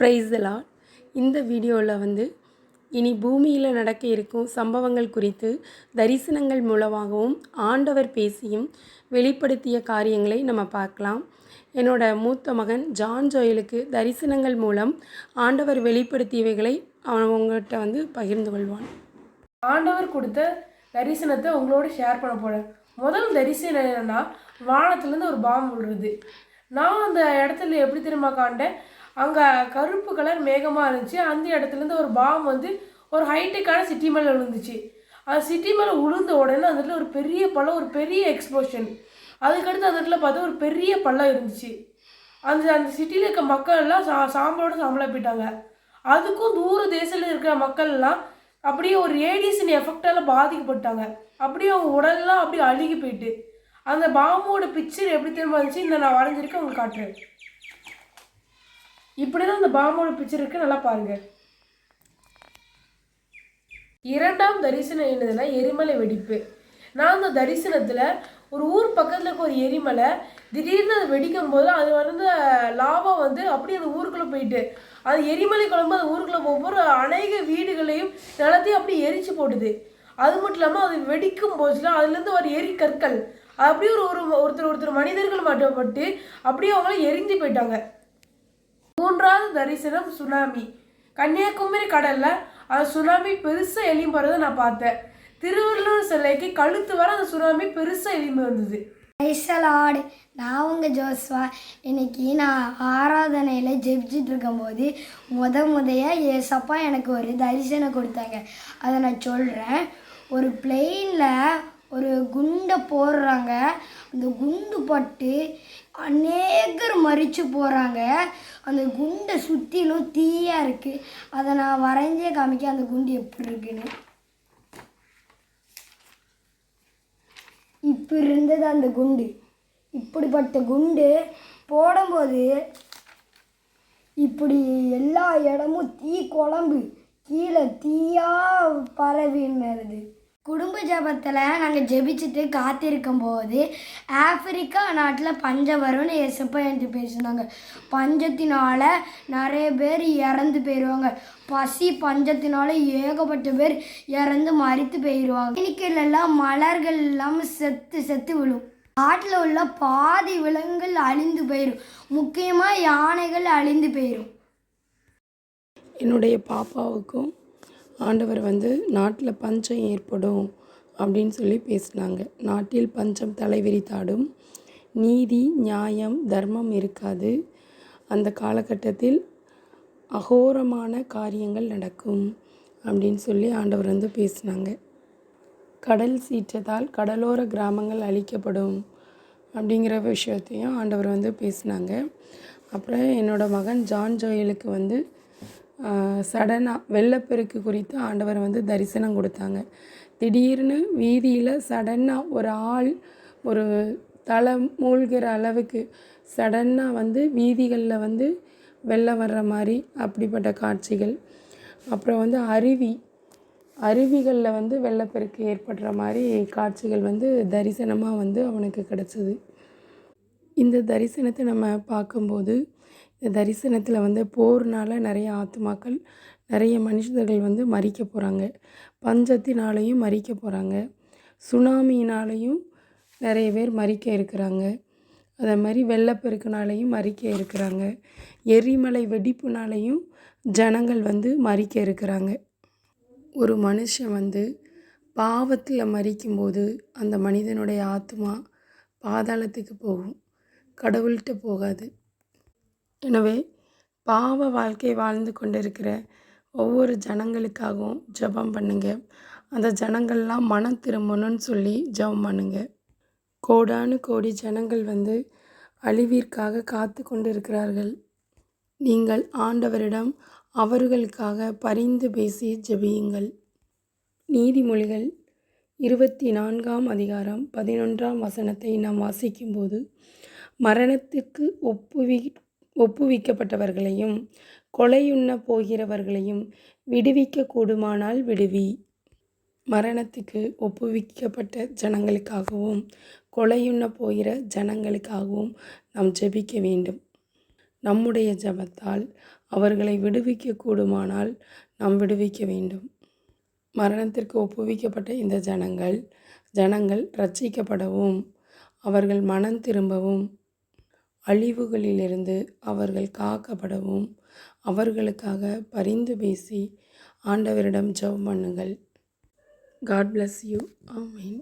ப்ரைஸ்லாம் இந்த வீடியோவில் வந்து இனி பூமியில் நடக்க இருக்கும் சம்பவங்கள் குறித்து தரிசனங்கள் மூலமாகவும் ஆண்டவர் பேசியும் வெளிப்படுத்திய காரியங்களை நம்ம பார்க்கலாம். என்னோட மூத்த மகன் ஜான் ஜோயலுக்கு தரிசனங்கள் மூலம் ஆண்டவர் வெளிப்படுத்தியவைகளை அவன் உங்கள்கிட்ட வந்து பகிர்ந்து கொள்வான். ஆண்டவர் கொடுத்த தரிசனத்தை உங்களோட ஷேர் பண்ண போகிறேன் முதல் தரிசனம் என்னென்னா வானத்துலேருந்து ஒரு பாம்பு விழுறது. நான் அந்த இடத்துல எப்படி தெரியுமா காண்டேன் அங்கே கருப்பு கலர் மேகமாக இருந்துச்சு. அந்த இடத்துலேருந்து ஒரு பாம் வந்து ஒரு ஹைடெக்கான சிட்டி மேலே விழுந்துச்சு. அந்த சிட்டி மேலே விழுந்த உடனே அந்த இடத்துல ஒரு பெரிய பள்ளம் ஒரு பெரிய எக்ஸ்ப்ளோஷன் அதுக்கடுத்து அந்த இடத்துல பார்த்தா ஒரு பெரிய பள்ளம் இருந்துச்சு. அந்த அந்த சிட்டியில் இருக்க மக்கள் எல்லாம் சா சாம்பலோட சாம்பலாக போயிட்டாங்க. அதுக்கும் தூர தேசத்தில் இருக்கிற மக்கள் எல்லாம் அப்படியே ஒரு ரேடியேஷன் எஃபெக்டால் பாதிக்கப்பட்டாங்க. அப்படியே அவங்க உடல்லாம் அப்படியே அழுகி போயிட்டு. அந்த பாம்போட பிக்சர் எப்படி திரும்ப இருந்துச்சு? இந்த நான் வரைஞ்சிருக்கேன் உங்களுக்கு காட்டுறேன். இப்படி தான் அந்த பாமோட பிக்சர் இருக்கு நல்லா பாருங்க. இரண்டாம் தரிசனம் என்னதுன்னா எரிமலை வெடிப்பு. நான் அந்த தரிசனத்தில் ஒரு ஊர் பக்கத்தில் இருக்க ஒரு எரிமலை திடீர்னு அது வெடிக்கும் போது அது வந்து லாவா வந்து அப்படியே அந்த ஊருக்குள்ளே போயிட்டு அது எரிமலை குழம்பு அந்த ஊருக்குள்ளே ஒவ்வொரு அநேக வீடுகளையும் நிலத்தையும் அப்படியே எரிச்சு போட்டுது. அது மட்டும் இல்லாமல் அது வெடிக்கும் போச்சுல அதுலேருந்து ஒரு எரி கற்கள் அப்படியே ஒரு ஒரு ஒருத்தர் ஒருத்தர் மனிதர்கள் மாட்டப்பட்டு அப்படியே அவங்களாம் எரிந்து போயிட்டாங்க. மூன்றாவது தரிசனம் சுனாமி. கன்னியாகுமரி கடல்ல அந்த சுனாமி பெருசா எலியும் நான் பார்த்தேன். திருவள்ளூர் சிலைக்கு கழுத்து வர அந்த சுனாமி பெருசா எலிம்பு வந்தது ஐசலாடு நான் உங்கள் ஜோஸ்வா. இன்னைக்கு நான் ஆராதனையில் ஜெபிச்சுட்டு இருக்கும்போது முத முதையாக ஏசப்பா எனக்கு ஒரு தரிசனம் கொடுத்தாங்க. அதை நான் சொல்கிறேன் ஒரு பிளெயினில் ஒரு குண்டை போடுறாங்க. அந்த குண்டு பட்டு அநேகர் மறித்து போகிறாங்க அந்த குண்டை சுற்றிலும் தீயாக இருக்குது அதை நான் வரைஞ்சே காமிக்க அந்த குண்டு எப்படி இருக்குன்னு. இப்போ இருந்தது அந்த குண்டு. இப்படிப்பட்ட குண்டு போடும்போது இப்படி எல்லா இடமும் தீ குழம்பு. கீழே தீயாக பரவினது. குடும்ப ஜபத்தில் நாங்கள் ஜெபிச்சுட்டு காத்திருக்கும் போது ஆப்பிரிக்கா நாட்டில் பஞ்சம் வரும்னு எசப்பா எழுந்து பேசினாங்க. பஞ்சத்தினால நிறைய பேர் இறந்து போயிடுவாங்க பசி பஞ்சத்தினால ஏகப்பட்ட பேர் இறந்து மறித்து போயிடுவாங்க எல்லாம் மலர்கள் இல்லாமல் செத்து செத்து விழும். காட்டில் உள்ள பாதி விலங்குகள் அழிந்து போயிடும் முக்கியமாக யானைகள் அழிந்து போயிடும் என்னுடைய பாப்பாவுக்கும் ஆண்டவர் வந்து நாட்டில் பஞ்சம் ஏற்படும் அப்படின்னு சொல்லி பேசினாங்க. நாட்டில் பஞ்சம் தலைவிரித்தாடும் நீதி நியாயம் தர்மம் இருக்காது. அந்த காலகட்டத்தில் அகோரமான காரியங்கள் நடக்கும் அப்படின்னு சொல்லி ஆண்டவர் வந்து பேசினாங்க. கடல் சீற்றத்தால் கடலோர கிராமங்கள் அழிக்கப்படும் அப்படிங்கிற விஷயத்தையும் ஆண்டவர் வந்து பேசினாங்க. அப்புறம் என்னோடய மகன் ஜான் ஜோயலுக்கு வந்து சடனாக வெள்ளப்பெருக்கு குறித்து ஆண்டவர் வந்து தரிசனம் கொடுத்தாங்க. திடீர்னு வீதியில் சடனாக ஒரு ஆள் ஒரு தலை மூழ்கிற அளவுக்கு சடனாக வந்து வீதிகளில் வந்து வெள்ளம் வர்ற மாதிரி அப்படிப்பட்ட காட்சிகள். அப்புறம் வந்து அருவி அருவிகளில் வந்து வெள்ளப்பெருக்கு ஏற்படுற மாதிரி காட்சிகள் வந்து தரிசனமாக வந்து அவனுக்கு கிடச்சிது. இந்த தரிசனத்தை நம்ம பார்க்கும்போது இந்த தரிசனத்தில் வந்து போர்னால் நிறைய ஆத்மாக்கள் நிறைய மனுஷர்கள் வந்து மறிக்க போகிறாங்க பஞ்சத்தினாலையும் மறிக்க போகிறாங்க சுனாமியினாலையும் நிறைய பேர் மறிக்க இருக்கிறாங்க. அதே மாதிரி வெள்ளப்பெருக்குனாலையும் மறிக்க இருக்கிறாங்க. எரிமலை வெடிப்புனாலையும் ஜனங்கள் வந்து மறிக்க இருக்கிறாங்க. ஒரு மனுஷன் வந்து பாவத்தில் மறிக்கும்போது அந்த மனிதனுடைய ஆத்மா பாதாளத்துக்கு போகும். கடவுள்கிட்ட போகாது. எனவே பாவ வாழ்க்கை வாழ்ந்து கொண்டிருக்கிற ஒவ்வொரு ஜனங்களுக்காகவும் ஜெபம் பண்ணுங்க. அந்த ஜனங்கள்லாம் மனம் திரும்பணும்னு சொல்லி ஜெபம் பண்ணுங்க. கோடானு கோடி ஜனங்கள் வந்து அழிவிற்காக காத்து கொண்டிருக்கிறார்கள். நீங்கள் ஆண்டவரிடம் அவர்களுக்காக பரிந்து பேசி ஜெபியுங்கள். நீதிமொழிகள் இருபத்தி நான்காம் அதிகாரம் பதினொன்றாம் வசனத்தை நாம் வாசிக்கும்போது மரணத்துக்கு ஒப்புவி ஒப்புவிக்கப்பட்டவர்களையும் கொலையுண்ண போகிறவர்களையும் விடுவிக்க கூடுமானால் விடுவி. மரணத்துக்கு ஒப்புவிக்கப்பட்ட ஜனங்களுக்காகவும் கொலையுண்ண போகிற ஜனங்களுக்காகவும் நாம் ஜெபிக்க வேண்டும். நம்முடைய ஜெபத்தால் அவர்களை விடுவிக்க கூடுமானால் நாம் விடுவிக்க வேண்டும். மரணத்திற்கு ஒப்புவிக்கப்பட்ட இந்த ஜனங்கள் ஜனங்கள் ரட்சிக்கப்படவும் அவர்கள் மனம் திரும்பவும் அழிவுகளிலிருந்து அவர்கள் காக்கப்படவும் அவர்களுக்காக பரிந்து பேசி ஆண்டவரிடம் ஜெபம் பண்ணுங்கள். காட் பிளஸ் யூ ஆமீன்